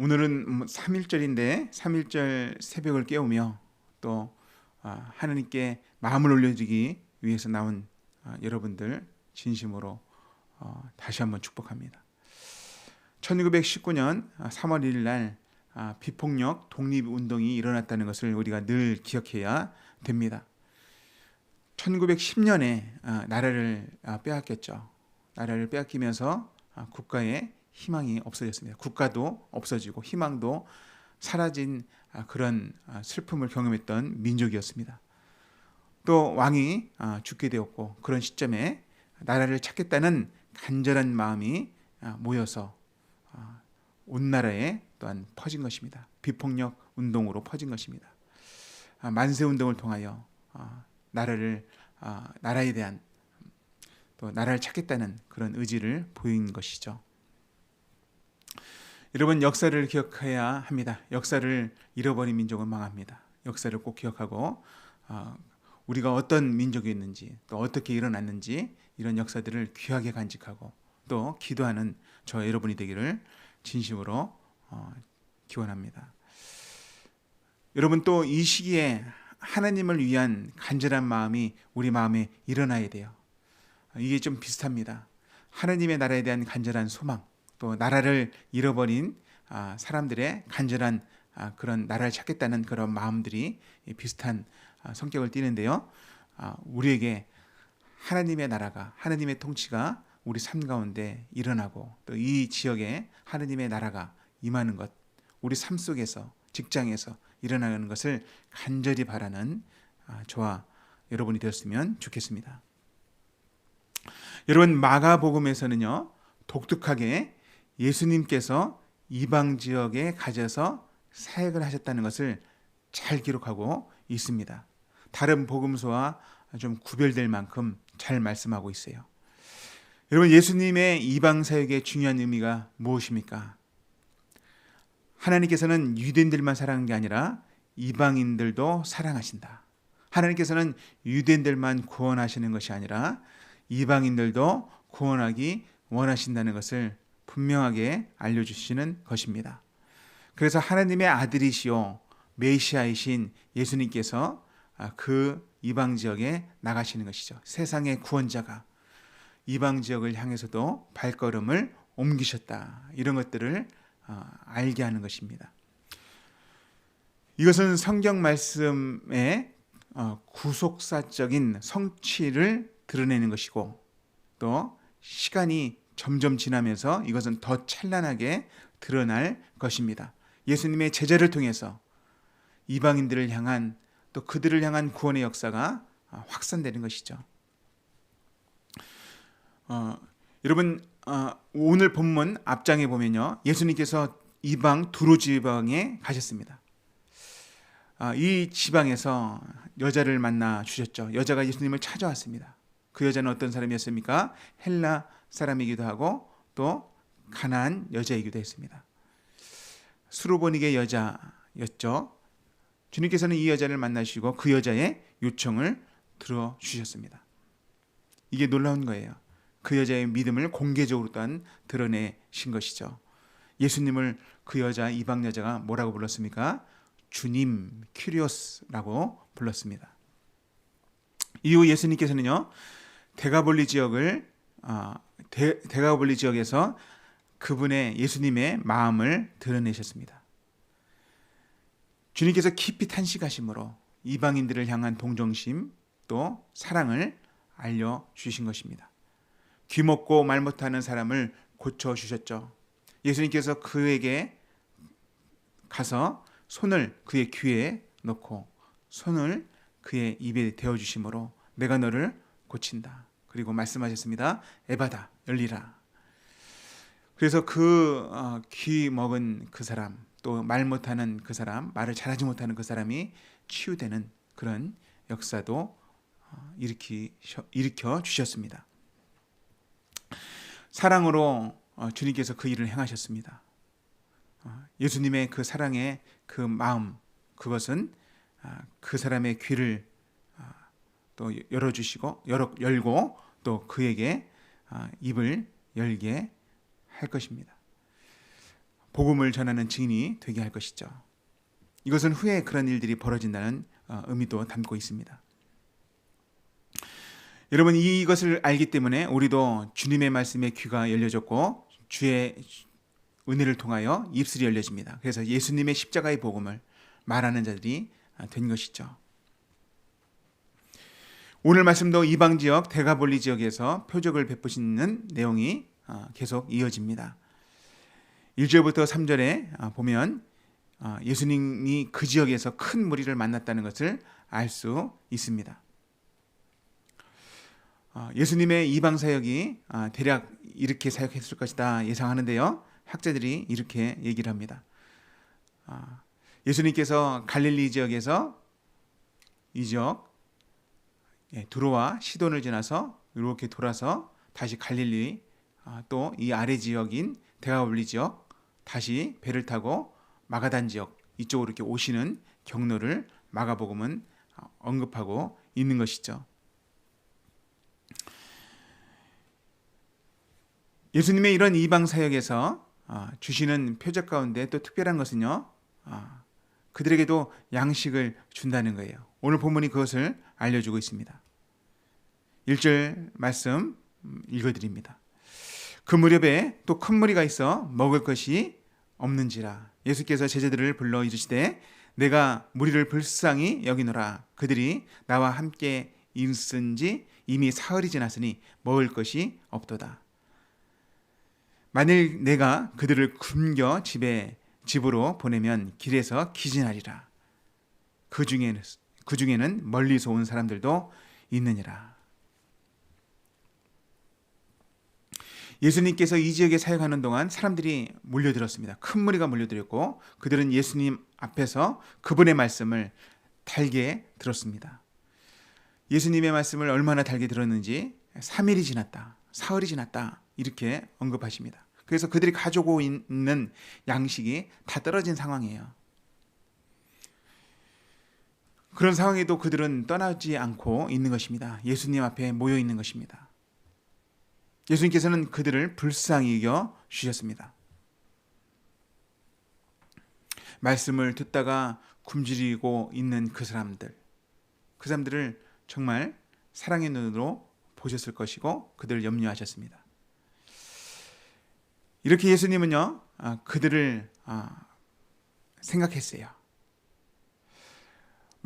오늘은 3일절인데 3일절 새벽을 깨우며 또 아, 하나님께 마음을 올려주기 위해서 나온 아, 여러분들 진심으로 어, 다시 한번 축복합니다. 1919년 3월 1일 날 아, 비폭력 독립운동이 일어났다는 것을 우리가 늘 기억해야 됩니다. 1910년에 나라를 빼앗겼죠. 나라를 빼앗기면서 국가의 희망이 없어졌습니다. 국가도 없어지고 희망도 사라진 아, 그런 아, 슬픔을 경험했던 민족이었습니다. 또 왕이 아, 죽게 되었고 그런 시점에 나라를 찾겠다는 간절한 마음이 모여서 온 나라에 또한 퍼진 것입니다. 비폭력 운동으로 퍼진 것입니다. 만세 운동을 통하여 나라를 나라에 대한 또 나라를 찾겠다는 그런 의지를 보인 것이죠. 여러분 역사를 기억해야 합니다. 역사를 잃어버린 민족은 망합니다. 역사를 꼭 기억하고 어, 우리가 어떤 민족이었는지 또 어떻게 일어났는지 이런 역사들을 귀하게 간직하고 또 기도하는 저 여러분이 되기를 진심으로 어, 기원합니다. 여러분 또 이 시기에 하나님을 위한 간절한 마음이 우리 마음에 일어나야 돼요. 이게 좀 비슷합니다. 하나님의 나라에 대한 간절한 소망, 또 나라를 잃어버린 아, 사람들의 간절한 아, 그런 나라를 찾겠다는 그런 마음들이 비슷한 아, 성격을 띠는데요. 우리에게 하나님의 나라가 하나님의 통치가 우리 삶 가운데 일어나고 또 이 지역에 하나님의 나라가 임하는 것 우리 삶 속에서 직장에서 일어나는 것을 간절히 바라는 저와 여러분이 되었으면 좋겠습니다. 여러분 마가복음에서는요 독특하게 예수님께서 이방 지역에 가셔서 사역을 하셨다는 것을 잘 기록하고 있습니다. 다른 복음서와 좀 구별될 만큼 잘 말씀하고 있어요. 여러분 예수님의 이방 사역의 중요한 의미가 무엇입니까? 하나님께서는 유대인들만 사랑하는 게 아니라 이방인들도 사랑하신다. 하나님께서는 유대인들만 구원하시는 것이 아니라 이방인들도 구원하기 원하신다는 것을 분명하게 알려주시는 것입니다. 그래서 하나님의 아들이시오 메시아이신 예수님께서 아, 그 이방 지역에 나가시는 것이죠. 세상의 구원자가 이방 지역을 향해서도 발걸음을 옮기셨다. 이런 것들을 아, 알게 하는 것입니다. 이것은 성경 말씀의 어, 구속사적인 성취를 드러내는 것이고 또 시간이 점점 지나면서 이것은 더 찬란하게 드러날 것입니다. 예수님의 제자를 통해서 이방인들을 향한 또 그들을 향한 구원의 역사가 확산되는 것이죠. 어, 여러분 어, 오늘 본문 앞장에 보면요 예수님께서 이방 두로 지방에 가셨습니다. 어, 이 지방에서 여자를 만나 주셨죠. 여자가 예수님을 찾아왔습니다. 그 여자는 어떤 사람이었습니까? 헬라 사람이기도 하고 또 가난한 여자이기도 했습니다. 수로보닉의 여자였죠. 주님께서는 이 여자를 만나시고 그 여자의 요청을 들어 주셨습니다. 이게 놀라운 거예요. 그 여자의 믿음을 공개적으로 또한 드러내신 것이죠. 예수님을 그 여자 이방 여자가 뭐라고 불렀습니까? 주님 큐리오스라고 불렀습니다. 이후 예수님께서는요 대가볼리 지역을 어, 대, 대가볼리 지역에서 그분의 예수님의 마음을 드러내셨습니다. 주님께서 깊이 탄식하심으로 이방인들을 향한 동정심 또 사랑을 알려 주신 것입니다. 귀 먹고 말 못하는 사람을 고쳐 주셨죠. 예수님께서 그에게 가서 손을 그의 귀에 넣고 손을 그의 입에 대어 주심으로 내가 너를 고친다. 그리고 말씀하셨습니다. 에바다 열리라. 그래서 그귀 어, 먹은 그 사람 또 말 못하는 그 사람 말을 잘하지 못하는 그 사람이 치유되는 그런 역사도 어, 일으키, 일으켜 주셨습니다. 사랑으로 어, 주님께서 그 일을 행하셨습니다. 예수님의 그 사랑의 그 마음 그것은 아, 그 사람의 귀를 또 열어주시고 열어, 열고 또 그에게 아, 입을 열게 할 것입니다. 복음을 전하는 증인이 되게 할 것이죠. 이것은 후에 그런 일들이 벌어진다는 어, 의미도 담고 있습니다. 여러분 이것을 알기 때문에 우리도 주님의 말씀에 귀가 열려졌고 주의 은혜를 통하여 입술이 열려집니다. 그래서 예수님의 십자가의 복음을 말하는 자들이 아, 된 것이죠. 오늘 말씀도 이방 지역 대가볼리 지역에서 표적을 베푸시는 내용이 아, 계속 이어집니다. 1절부터 3절에 보면 아, 예수님이 그 지역에서 큰 무리를 만났다는 것을 알 수 있습니다. 예수님의 이방 사역이 대략 이렇게 사역했을 것이다 예상하는데요. 학자들이 이렇게 얘기를 합니다. 예수님께서 갈릴리 지역에서 이 지역 예, 두로와 시돈을 지나서 이렇게 돌아서 다시 갈릴리 아, 또이 아래 지역인 대가올리 지역 다시 배를 타고 마가단 지역 이쪽으로 이렇게 오시는 경로를 마가복음은 언급하고 있는 것이죠. 예수님의 이런 이방 사역에서 아, 주시는 표적 가운데 또 특별한 것은요. 아, 그들에게도 양식을 준다는 거예요. 오늘 본문이 그것을 알려주고 있습니다. 1절 말씀 읽어드립니다. 그 무렵에 또 큰 무리가 있어 먹을 것이 없는지라 예수께서 제자들을 불러 이르시되 내가 무리를 불쌍히 여기노라 그들이 나와 함께 있은지 이미 사흘이 지났으니 먹을 것이 없도다. 만일 내가 그들을 굶겨 집에 집으로 보내면 길에서 기진하리라. 그 중에는 그 중에는 멀리서 온 사람들도 있느니라. 예수님께서 이 지역에 사역하는 동안 사람들이 몰려들었습니다. 큰 무리가 몰려들었고 그들은 예수님 앞에서 그분의 말씀을 달게 들었습니다. 예수님의 말씀을 얼마나 달게 들었는지 3일이 지났다. 사흘이 지났다. 이렇게 언급하십니다. 그래서 그들이 가지고 있는 양식이 다 떨어진 상황이에요. 그런 상황에도 그들은 떠나지 않고 있는 것입니다. 예수님 앞에 모여 있는 것입니다. 예수님께서는 그들을 불쌍히 여겨 주셨습니다. 말씀을 듣다가 굶주리고 있는 그 사람들, 그 사람들을 정말 사랑의 눈으로 보셨을 것이고 그들을 염려하셨습니다. 이렇게 예수님은요 아, 그들을 아, 생각했어요.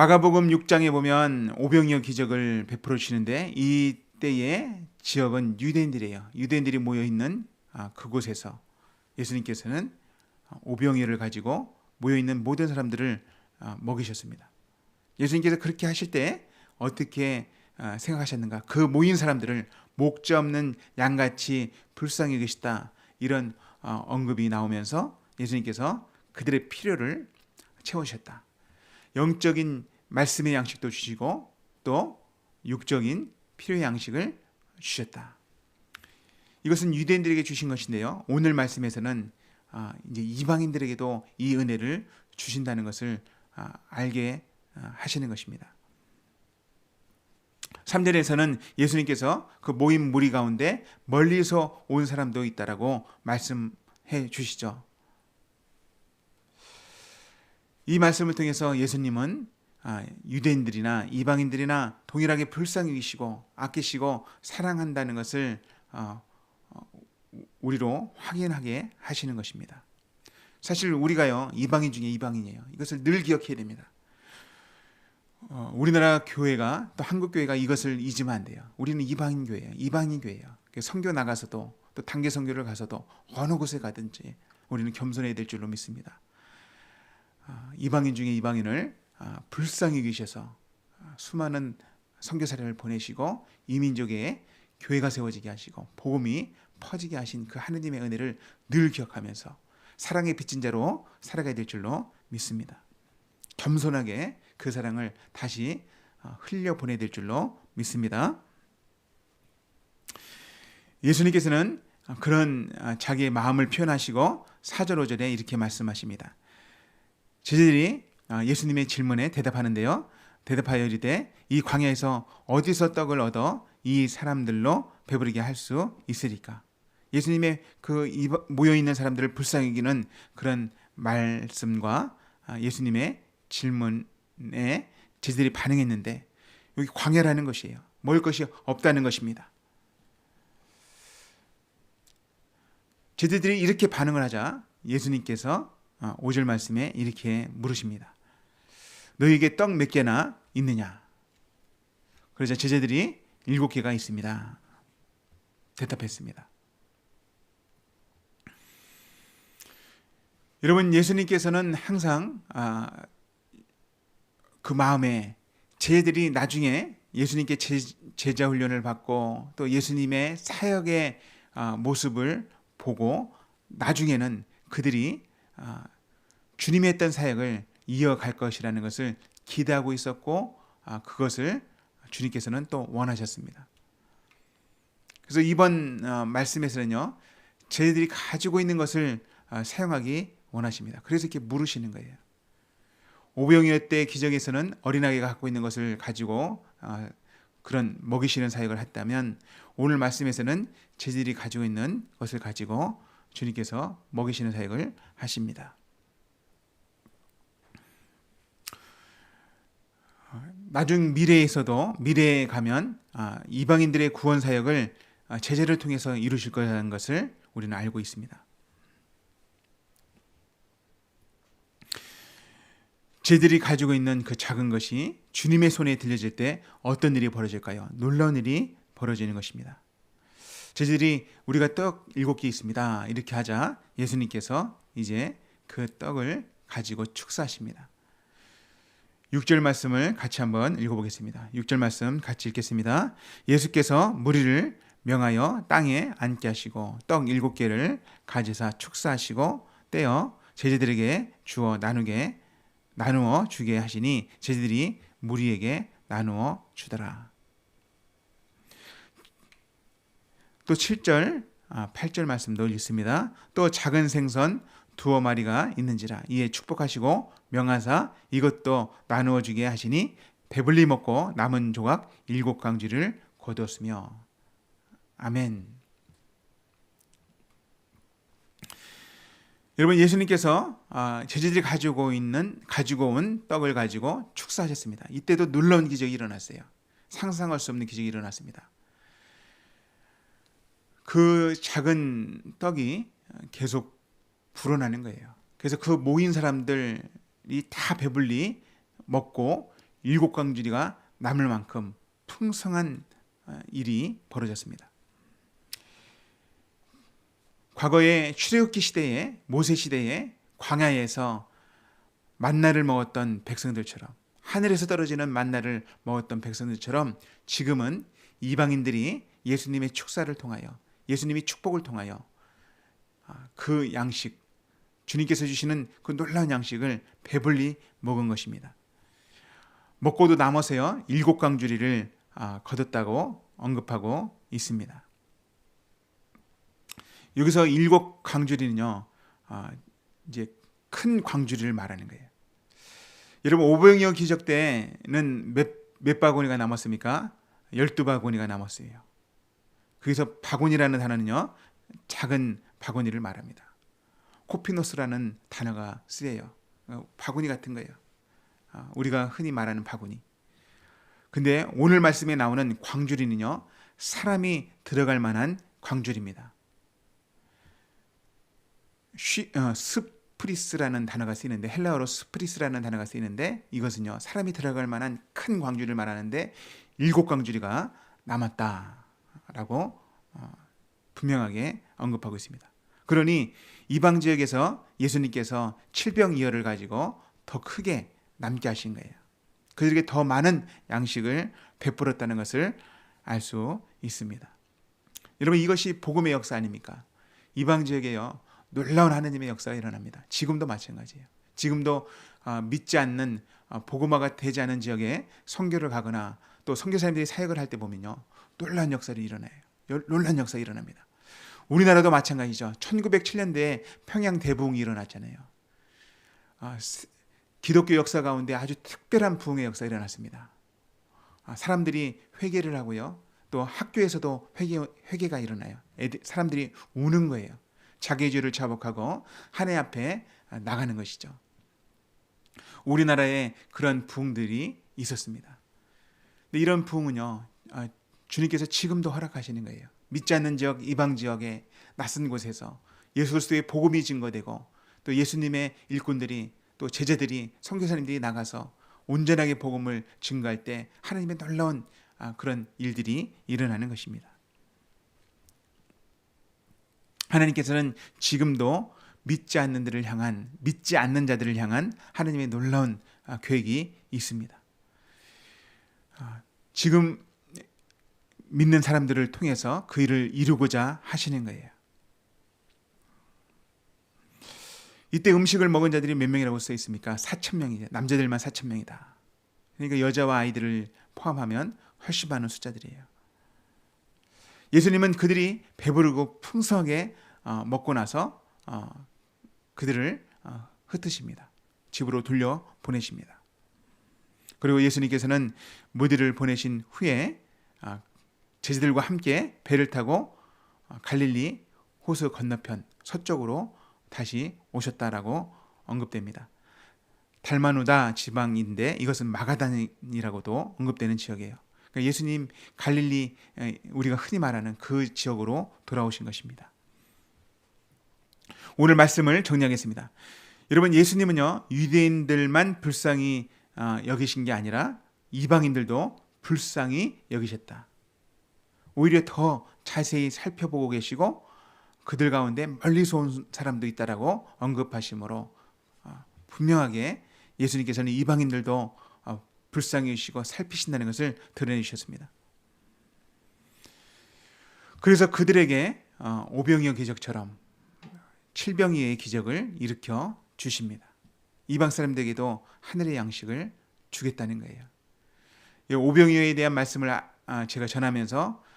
마가복음 6장에 보면 오병이어 기적을 베풀어 주시는데 이때의 지역은 유대인들이에요. 유대인들이 모여 있는 아, 그곳에서 예수님께서는 오병이어를 가지고 모여 있는 모든 사람들을 먹이셨습니다. 예수님께서 그렇게 하실 때 어떻게 생각하셨는가? 그 모인 사람들을 목자 없는 양같이 불쌍히 계시다. 이런 어, 언급이 나오면서 예수님께서 그들의 필요를 채우셨다. 영적인 말씀의 양식도 주시고 또 육적인 필요의 양식을 주셨다. 이것은 유대인들에게 주신 것인데요. 오늘 말씀에서는 아, 이제 이방인들에게도 이 은혜를 주신다는 것을 아, 알게 아, 하시는 것입니다. 3절에서는 예수님께서 그 모임 무리 가운데 멀리서 온 사람도 있다라고 말씀해 주시죠. 이 말씀을 통해서 예수님은 아, 유대인들이나 이방인들이나 동일하게 불쌍히 계시고 아끼시고 사랑한다는 것을 어, 어, 우리로 확인하게 하시는 것입니다. 사실 우리가요 이방인 중에 이방인이에요. 이것을 늘 기억해야 됩니다. 어, 우리나라 교회가 또 한국 교회가 이것을 잊으면 안 돼요. 우리는 이방인 교회예요. 이방인 교회예요. 성교 나가서도 또 단계 성교를 가서도 어느 곳에 가든지 우리는 겸손해야 될 줄로 믿습니다. 아, 이방인 중에 이방인을 아, 불쌍히 계셔서 아, 수많은 선교 사령을 보내시고 이민족에 교회가 세워지게 하시고 복음이 퍼지게 하신 그 하느님의 은혜를 늘 기억하면서 사랑의 빚진 자로 살아가야 될 줄로 믿습니다. 겸손하게 그 사랑을 다시 어, 흘려 보내야 될 줄로 믿습니다. 예수님께서는 그런 어, 자기의 마음을 표현하시고 4절 5절에 이렇게 말씀하십니다. 제자들이 어, 예수님의 질문에 대답하는데요. 대답하여 이르되 이 광야에서 어디서 떡을 얻어 이 사람들로 배부르게 할 수 있으리까? 예수님의 그 모여 있는 사람들을 불쌍히 여기는 그런 말씀과 아, 예수님의 질문에 제자들이 반응했는데 여기 광야라는 것이에요. 먹을 것이 없다는 것입니다. 제자들이 이렇게 반응을 하자 예수님께서 5절 아, 말씀에 이렇게 물으십니다. 너에게 떡 몇 개나 있느냐? 그러자 제자들이 일곱 개가 있습니다. 대답했습니다. 여러분 예수님께서는 항상 아, 그 마음에 제들이 나중에 예수님께 제, 자 훈련을 받고 또 예수님의 사역의 아, 모습을 보고 나중에는 그들이 아, 주님이 했던 사역을 이어갈 것이라는 것을 기대하고 있었고 아, 그것을 주님께서는 또 원하셨습니다. 그래서 이번 어, 말씀에서는요, 저희들이 가지고 있는 것을 어, 사용하기 원하십니다. 그래서 이렇게 물으시는 거예요. 오병이어 때 기적에서는 어린아이가 갖고 있는 것을 가지고 어, 그런 먹이시는 사역을 했다면 오늘 말씀에서는 제들이 가지고 있는 것을 가지고 주님께서 먹이시는 사역을 하십니다. 나중 미래에서도 미래에 가면 아, 이방인들의 구원 사역을 아, 제재를 통해서 이루실 거라는 것을 우리는 알고 있습니다. 제들이 가지고 있는 그 작은 것이 주님의 손에 들려질 때 어떤 일이 벌어질까요? 놀라운 일이 벌어지는 것입니다. 제들이 우리가 떡 일곱 개 있습니다. 이렇게 하자 예수님께서 이제 그 떡을 가지고 축사하십니다. 6절 말씀을 같이 한번 읽어보겠습니다. 6절 말씀 같이 읽겠습니다. 예수께서 무리를 명하여 땅에 앉게 하시고 떡 일곱 개를 가지사 축사하시고 떼어 제자들에게 주어 나누게 나누어 주게 하시니 제자들이 무리에게 나누어 주더라. 또 7절, 8절 아, 말씀도 읽습니다. 또 작은 생선 두어 마리가 있는지라 이에 축복하시고 명하사 이것도 나누어 주게 하시니 배불리 먹고 남은 조각 일곱 강쥐를 거두었으며 아멘. 여러분 예수님께서 아, 제자들이 가지고 있는 가지고 온 떡을 가지고 축사하셨습니다. 이때도 놀라운 기적이 일어났어요. 상상할 수 없는 기적이 일어났습니다. 그 작은 떡이 계속 불어나는 거예요. 그래서 그 모인 사람들이 다 배불리 먹고 일곱 강주리가 남을 만큼 풍성한 어, 일이 벌어졌습니다. 과거에 출애굽기 시대에 모세 시대에 광야에서 만나를 먹었던 백성들처럼 하늘에서 떨어지는 만나를 먹었던 백성들처럼 지금은 이방인들이 예수님의 축사를 통하여 예수님이 축복을 통하여 아, 그 양식 주님께서 주시는 그 놀라운 양식을 배불리 먹은 것입니다. 먹고도 남아서요 일곱 강주리를 아, 거뒀다고 언급하고 있습니다. 여기서 일곱 강주리는요 아, 이제 큰 광주리를 말하는 거예요. 여러분 오병이어 기적 때는 몇, 몇 바구니가 남았습니까? 열두 바구니가 남았어요. 거기서 바구니라는 단어는요 작은 바구니를 말합니다. 코피노스라는 단어가 쓰여요. 어, 바구니 같은 거예요. 어, 우리가 흔히 말하는 바구니. 근데 오늘 말씀에 나오는 광주리는요, 사람이 들어갈 만한 광주리입니다. 쉬, 어, 스프리스라는 단어가 쓰이는데 헬라어로 스프리스라는 단어가 쓰이는데 이것은요 사람이 들어갈 만한 큰 광주리를 말하는데 일곱 광주리가 남았다라고 어, 분명하게 언급하고 있습니다. 그러니 이방 지역에서 예수님께서 칠병이어를 가지고 더 크게 남게 하신 거예요. 그들에게 더 많은 양식을 베풀었다는 것을 알 수 있습니다. 여러분 이것이 복음의 역사 아닙니까? 이방 지역에요 놀라운 하느님의 역사가 일어납니다. 지금도 마찬가지예요. 지금도 아, 믿지 않는 아, 복음화가 되지 않은 지역에 선교를 가거나 또 선교사님들이 사역을 할 때 보면요 놀라운 역사를 일어나요. 놀라운 역사가 일어납니다. 우리나라도 마찬가지죠. 1907년대에 평양 대부흥이 일어났잖아요. 아, 기독교 역사 가운데 아주 특별한 부흥의 역사가 일어났습니다. 아, 사람들이 회개를 하고요. 또 학교에서도 회개, 회개가 일어나요. 애들, 사람들이 우는 거예요. 자기의 죄를 자복하고 하나님 앞에 나가는 것이죠. 우리나라에 그런 부흥들이 있었습니다. 근데 이런 부흥은요, 아, 주님께서 지금도 허락하시는 거예요. 믿지 않는 지역, 이방 지역에 낯선 곳에서 예수 그리스도의 복음이 증거되고 또 예수님의 일꾼들이 또 제자들이 선교사님들이 나가서 온전하게 복음을 증거할 때 하나님의 놀라운 아, 그런 일들이 일어나는 것입니다. 하나님께서는 지금도 믿지 않는 들을 향한 믿지 않는 자들을 향한 하나님의 놀라운 아, 계획이 있습니다. 아, 지금 믿는 사람들을 통해서 그 일을 이루고자 하시는 거예요. 이때 음식을 먹은 자들이 몇 명이라고 써 있습니까? 4천 명이죠. 남자들만 4천 명이다. 그러니까 여자와 아이들을 포함하면 훨씬 많은 숫자들이에요. 예수님은 그들이 배부르고 풍성하게 어, 먹고 나서 어, 그들을 어, 흩으십니다. 집으로 돌려 보내십니다. 그리고 예수님께서는 무리를 보내신 후에 제자들과 함께 배를 타고 갈릴리 호수 건너편 서쪽으로 다시 오셨다라고 언급됩니다. 달마누다 지방인데 이것은 마가단이라고도 언급되는 지역이에요. 그러니까 예수님 갈릴리 우리가 흔히 말하는 그 지역으로 돌아오신 것입니다. 오늘 말씀을 정리하겠습니다. 여러분 예수님은요 유대인들만 불쌍히 여기신 게 아니라 이방인들도 불쌍히 여기셨다. 오히려 더 자세히 살펴보고 계시고 그들 가운데 멀리서 온 사람도 있다라고 언급하심으로 분명하게 예수님께서는 이방인들도 어, 불쌍히 여시고 살피신다는 것을 드러내주셨습니다. 그래서 그들에게 어, 오병이어 기적처럼 칠병이의 기적을 일으켜 주십니다. 이방 사람들에게도 하늘의 양식을 주겠다는 거예요. 오병이어에 대한 말씀을 아, 아, 제가 전하면서 아,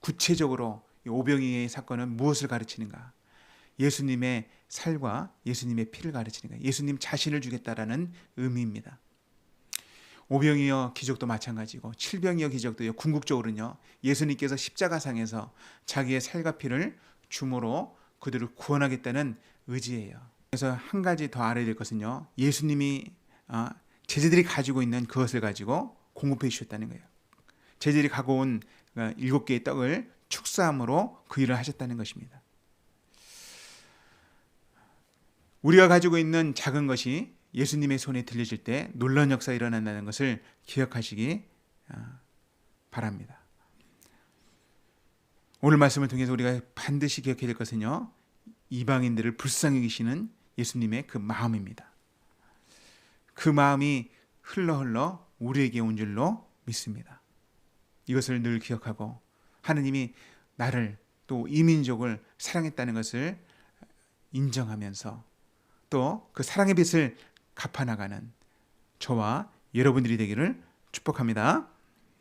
구체적으로 오병이어의 사건은 무엇을 가르치는가? 예수님의 살과 예수님의 피를 가르치는 거예요. 예수님 자신을 주겠다라는 의미입니다. 오병이어 기적도 마찬가지고 칠병이어 기적도요. 궁극적으로는요. 예수님께서 십자가상에서 자기의 살과 피를 주므로 그들을 구원하겠다는 의지예요. 그래서 한 가지 더 알아야 될 것은요. 예수님이 아, 제자들이 가지고 있는 그것을 가지고 공급해 주셨다는 거예요. 제자들이 갖고 온 어, 일곱 개의 떡을 축사함으로 그 일을 하셨다는 것입니다. 우리가 가지고 있는 작은 것이 예수님의 손에 들려질 때 놀라운 역사 일어난다는 것을 기억하시기 아, 바랍니다. 오늘 말씀을 통해서 우리가 반드시 기억해야 될 것은요. 이방인들을 불쌍히 계시는 예수님의 그 마음입니다. 그 마음이 흘러 흘러 우리에게 온 줄로 믿습니다. 이것을 늘 기억하고 하느님이 나를 또 이민족을 사랑했다는 것을 인정하면서 또 그 사랑의 빛을 갚아 나가는 저와 여러분들이 되기를 축복합니다.